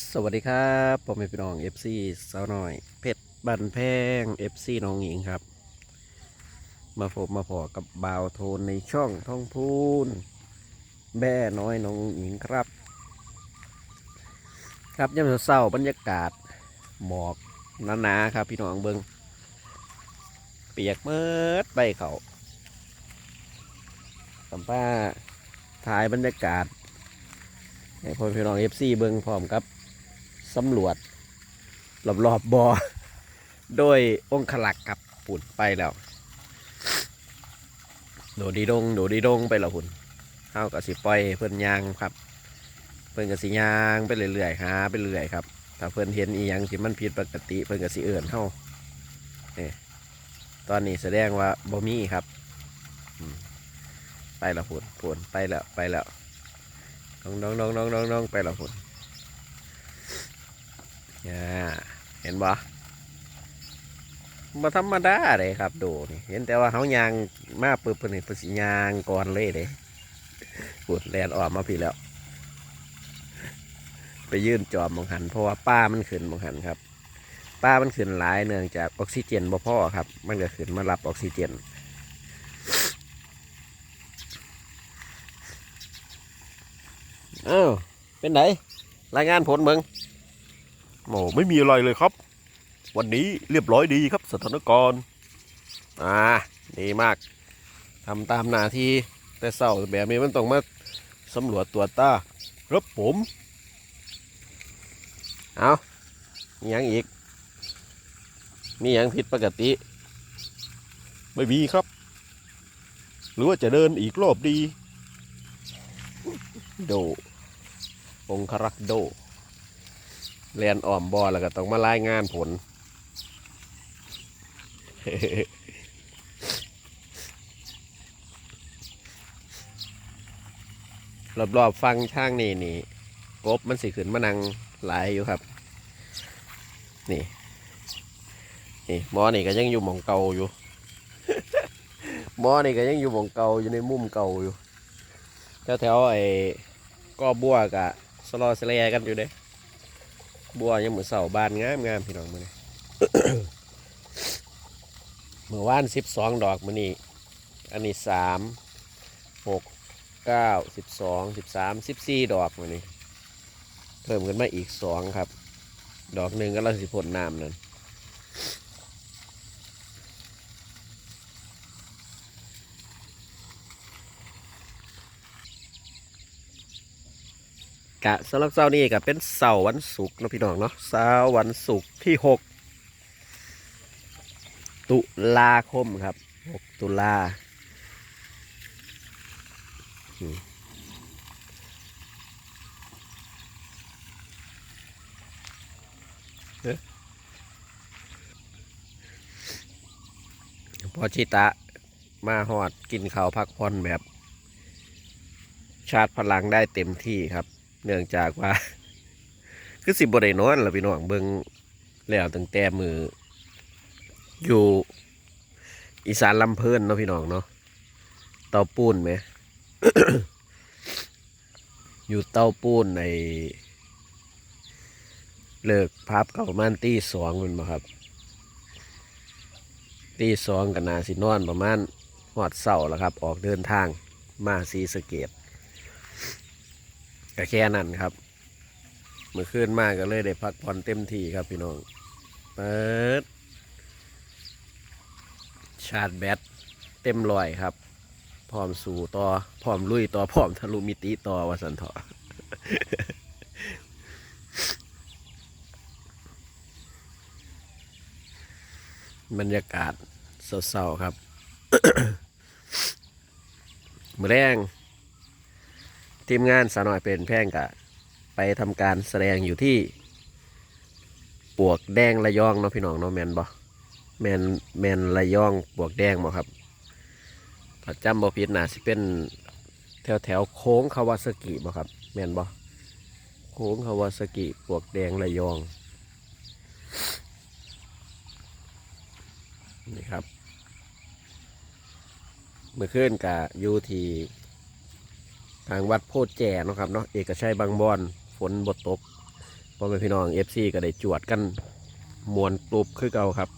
สวัสดีครับผมเป็นพี่น้อง FC สาวน้อย เพชรบันแพง FC น้องหญิงครับ มาพบมาพอกับบาวโทนในช่องท่องพูนแบ่น้อยน้องหญิงครับ ครับย่ำเศร้าบรรยากาศหมอกหนาๆครับ พี่น้องเบิงเปียกเมิดใบเขาสัมป้าถ่ายบรรยากาศให้พ่อพี่น้องเอฟซีเบิ้งพร้อมกับ สำรวจรอบๆบบอโดยองคลักกับปุ่นไปแล้วโดดีดงโดดีดงไปแล้วหุ่นเข้ากับสิปล่อยเพิ่อนยางครับ เพิ่อนกับสิยางไปเรื่อยๆหาไปเรื่อยครับถ้าเพิ่อนเห็นอีหยังที่มันผิดปกติเพิ่อนกับสิเอื่นเข้านี่ตอนนี้แสดงว่าบ่มีครับไปแล้วพุ่นพุ่นไปแล้วไปแล้วน้องน้องน้องน้องน้องไปและคุณเนี่ย เห็นบ่มาธรรมดาเลยครับดูนี่เห็นแต่ว่าเขายางมาปึ๊บเพิ่นนี่เพิ่นสิยางก่อนเลยเด้ปุดแลนออกมาพี่แล้ว ไปยื่นจอมมองหัน เพราะว่าป้ามันขึ้นมองหันครับ ป้ามันขึ้นหลายเนื่องจากออกซิเจนบ่พอครับ มันก็ขึ้นมารับออกซิเจนอ้าวเป็นไหนรายงานผลเมือง โอ้ไม่มีอะไรเลยครับ วันนี้เรียบร้อยดีครับสถานการณ์อ่าดีมากทำตามหน้าที่แต่เศร้าแบบนี้มันต้องมาสำรวจตรวจตาครับผมเอามีหยังอีก มีหยังผิดปกติ ไม่มีครับ หรือว่าจะเดินอีกรอบดี โดองครักษ์โด เรียนอ่อมบอแล้วก็ต้องมารายงานผล รอบๆฟังช่างนี่นี่กบมันสิขึ้นมานังหลายอยู่ครับ นี่นี่หมอนี่ก็ยังอยู่หมองเก่าอยู่ หมอนี่ก็ยังอยู่หมองเก่าอยู่ในมุมเก่าอยู่แถวแถวๆไอ้ก็บัวกะสลอสแลกันอยู่เด้ บัวยังเหมือนเสาบานงามงามพี่น้องมือนี้เมื่อวานสิบสองดอกมือนี้ อันนี้สามหกเก้าสิบสองสิบสามสิบสี่ดอกมือนี้ เพิ่มขึ้นมาอีกสองครับ ดอกหนึ่งก็เราสิผลน้ำนั่น กะสำหรับเสาร์นี้ก็เป็นเสาร์วันศุกร์นะพี่น้องเนาะเสาร์วันศุกร์ที่หกตุลาคมครับหกตุลาเอ๊ะพอชิตะมาหอดกินข้าวพักผ่อนแบบ ชาร์จพลังได้เต็มที่ครับ เนื่องจากว่า คือสิบได้นอนล่ะพี่น้องเบิงแล้วตั้งแต่มือ อยู่อีสานลำเพลินเนาะพี่น้องเนาะเตาปูนไหม อยู่เตาปูนในเลิกพับเก่ามันตีสองมันมาครับตีสองกันนาสินอนประมาณหอดเสาแล้วครับ ออกเดินทางมาซีสเกต ก็แค่นั้นครับเมื่อคืนมากก็เลยได้พักผ่อนเต็มที่ครับพี่น้อง เปิด ชาร์จแบตเต็มรอยครับ พร้อมสู่ต่อ พร้อมลุยต่อ พร้อมทะลุมิติต่อวสันเถาะบรรยากาศเศร้าๆครับ มือแรง ทีมงานสาวน้อยเป็นแพร่งกะ ไปทำการแสดงอยู่ที่ ปวกแดงระยองเนาะพี่น้องเนาะแมนบ่แมนแมนระยองปวกแดงบ่ครับถ้าจำบ่ผิดน่าสิเป็นแถวแถวโค้งคาวาซากิบ่ครับ แมนบ่โค้งคาวาซากิปวกแดงระยองนี่ครับ เมื่อคืนกะอยู่ที่ ทางวัดโพธิ์แจเนาะครับเนาะเอกชัยบางบอนฝนบดตกพ่อแม่พี่น้องเอฟซีก็ได้จวดกันมวนกรุบคือเก่าครับ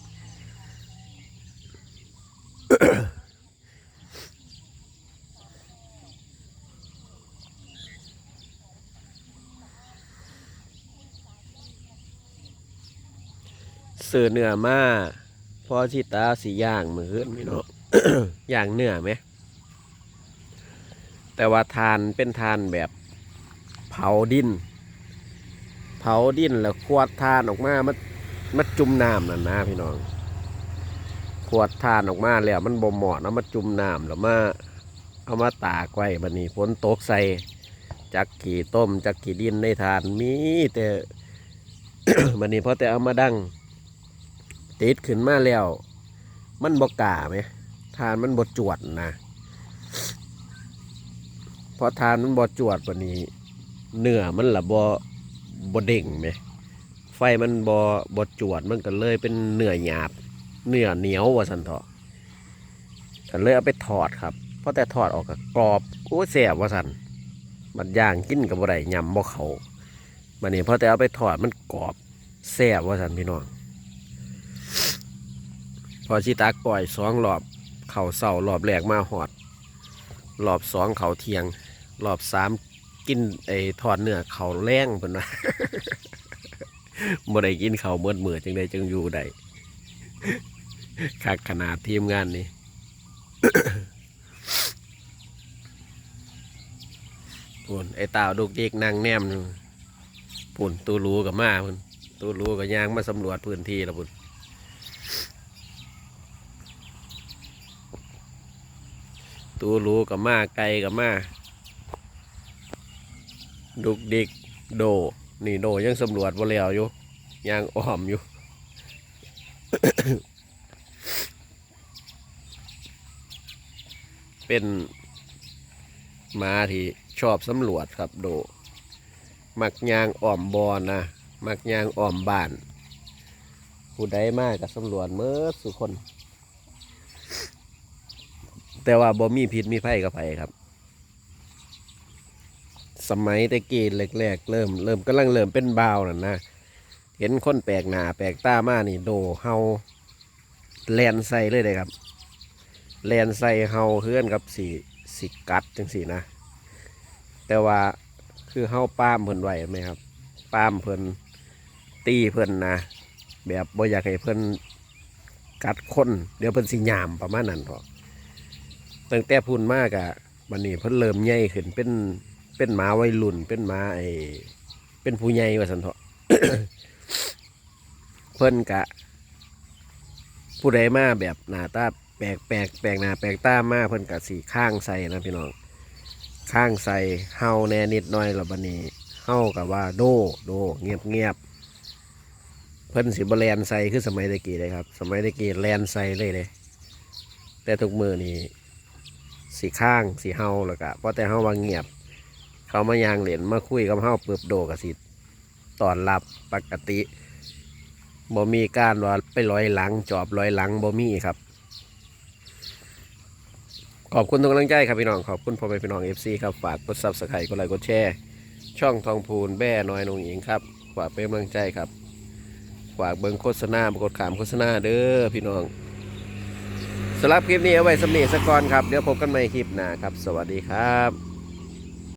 เสือเนื้อมาพอชิตาสีย่างมือขึ้นพี่น้องย่างเนื้อไหม แต่ว่าทานเป็นทานแบบเผาดิน เผาดินแล้วขวดทานออกมามันมันจุ่มน้ำนั่นนะพี่น้องขวดทานออกมาแล้วมันบ่เหมาะนะมาจุ่มน้ำแล้วมาเอามาตากไว้บันนี้ฝนตกใส่จักกี่ต้มจักกี่ดินในทานมีแต่บันนี้พอแต่เอามาดังติดขึ้นมาแล้ว มันบกล้าไหมทานมันบดจวดนะ พอทานมันบดจวดวันนี้ เนื้อมันละบอบเด้งไหมไฟมันบอบดจวดมันก็เลยเป็นเนื้อหยาบ เนื้อเหนียวว่าสันเถาะก็เลยเอาไปถอดครับเพราะแต่ถอดออกก็กรอบโอ้แสบว่าสันมันย่างกินกับอะไรยำบ่เขาบันนี้พอแต่เอาไปถอดมันกรอบแสบว่าสันพี่น้องพอชิตากปล่อยสองรอบเข่าเสารอบแรกมาหอด รอบสองเขาเทียง รอบสามกินไอ้ทอดเนื้อเขาแรงเพิ่นว่าบ่ได้กินเขาเมื่อมือจังได้จังอยู่ได้คักขนาดทีมงานนี่ปุ่นไอ้ตาวดุกเดิกนั่งแนมอยู่ปุ่นตูรู้กับมาพุ่นตูรู้กับยางมาสำรวจพื้นที่ล้วพุ่น ตูรู้กับมาไกลกับมาดุกดิกโด นี่โดยังสำรวจบ่แล้วอยู่ยังอ้อมอยู่ เป็นมาที่ชอบสำรวจครับโด มักยางอ้อมบอนนะ มักยางอ้อมบ้าน ผู้ใดมากกับสำรวจเมื่อสุคน แต่ว่าบ่มีพิษมีไฟกับไผ่ครับ สมัยแตะกี้แรกๆเริ่มเริ่มกำลังเริ่มเป็นบ่าวนั่นนะเห็นคนแปลกหน้าแปลกตามานี่ โดเฮาแลนใส่เลยเลยครับ แลนใส่เฮาเฮือนกับสีสิกัดจังสีนะ แต่ว่าคือเฮาป้ามเพิ่นไวไหมครับ ป้ามเพิ่นตีเพิ่นนะ แบบบ่อยากให้เพิ่นกัดคน เดี๋ยวเพิ่นสิยามประมาณนั้นพอ ตั้งแต่พูนมากอะบันนี้เพิ่นเริ่มใหญ่ขึ้นเป็นเป็นหมาวัยรุ่น เป็นหมาไอเป็นผู้ใหญ่ว่าสันเถาะเพิ่นกะ ผู้ใดมาแบบหน้าตาแปลกแปลกแปลกหน้าแปลกตามาเพิ่นกะสีข้างใส่นะพี่น้องข้างใส่เฮาแน่นิดหน่อยล้วบันนี้เฮากับว่าโดโดเงียบเงียบเพิ่นสิบแลนใส่คือสมัยตะกี้เลยครับ สมัยตะกี้แลนใส่เลยเลยแต่ทุกมือนี่ สีข้างสีเฮาแล้วก็เพราะแต่เฮาว่าเงียบ เขามายางเหรียญมาคุยกับเฮาเปิบโดกับสิตอนรับปกติบ่มีการว่าไปร้อยหลัง จอบร้อยหลังบ่มีครับ ขอบคุณทุกกำลังใจครับพี่น้อง ขอบคุณพ่อแม่พี่น้องเอฟซีครับฝากกดซับสไครต์กดไลค์กดแชร์ช่องทองพูนแบ่น้อยนงหญิงครับฝากเป็นกำลังใจครับฝากเบิ่งโฆษณาบกดขามโฆษณาเด้อพี่น้อง สำหรับคลิปนี้เอาไว้สำเนีสักก่อนครับ เดี๋ยวพบกันใหม่คลิปหน้าครับ สวัสดีครับ